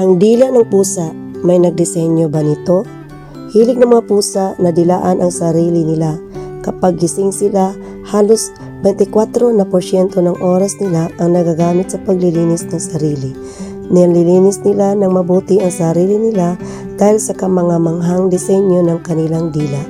Ang dila ng pusa, may nagdisenyo ba nito? Hilig ng mga pusa na dilaan ang sarili nila. Kapag gising sila, halos 24 na porsyento ng oras nila ang nagagamit sa paglilinis ng sarili. Nililinis nila ng mabuti ang sarili nila dahil sa kamangamanghang disenyo ng kanilang dila.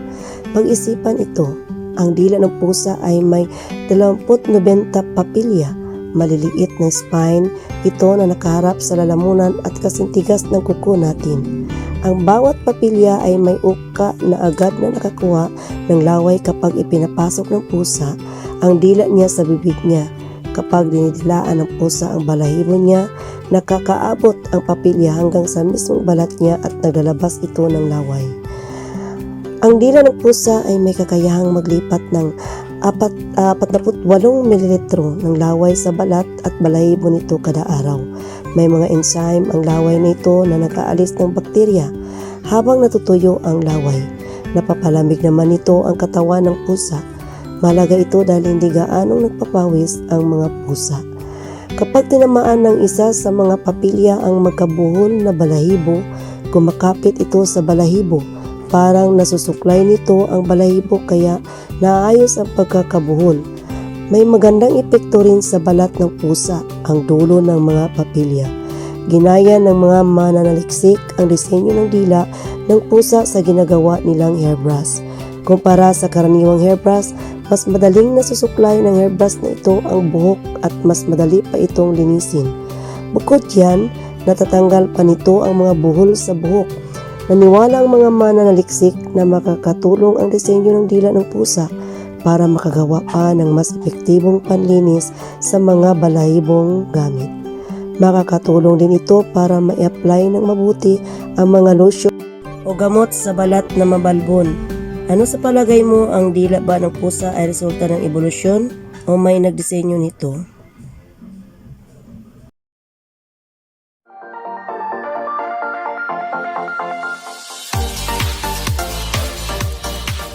Pag-isipan ito, ang dila ng pusa ay may 20-90 papilya, maliliit na spine, ito na nakaharap sa lalamunan at kasintigas ng kuko natin. Ang bawat papilya ay may uka na agad na nakakuha ng laway kapag ipinapasok ng pusa ang dila niya sa bibig niya. Kapag dinidilaan ng pusa ang balahibo niya, nakakaabot ang papilya hanggang sa mismong balat niya at naglalabas ito ng laway. Ang dila ng pusa ay may kakayahang maglipat ng 48 ml ng laway sa balat at balahibo nito kada araw. May mga enzyme ang laway nito na nag-aalis ng bakterya habang natutuyo ang laway. Napapalamig naman nito ang katawan ng pusa. Malaga ito dahil hindi gaanong nagpapawis ang mga pusa. Kapag tinamaan ng isa sa mga papilya ang magkabuhol na balahibo, kumakapit ito sa balahibo. Parang nasusuklay nito ang balahibo kaya naayos ang pagkakabuhol. May magandang epekto rin sa balat ng pusa ang dulo ng mga papilya. Ginaya ng mga mananaliksik ang disenyo ng dila ng pusa sa ginagawa nilang hairbrush. Kumpara sa karaniwang hairbrush, mas madaling nasusuklay ng hairbrush na ito ang buhok at mas madali pa itong linisin. Bukod yan, natatanggal pa nito ang mga buhol sa buhok. Naniwala ang mga mananaliksik na makakatulong ang disenyo ng dila ng pusa para makagawa pa ng mas epektibong panlinis sa mga balahibong gamit. Makakatulong din ito para ma-apply ng mabuti ang mga lotion o gamot sa balat na mabalbon. Ano sa palagay mo ang dila ba ng pusa ay resulta ng ebolusyon o may nagdisenyo nito?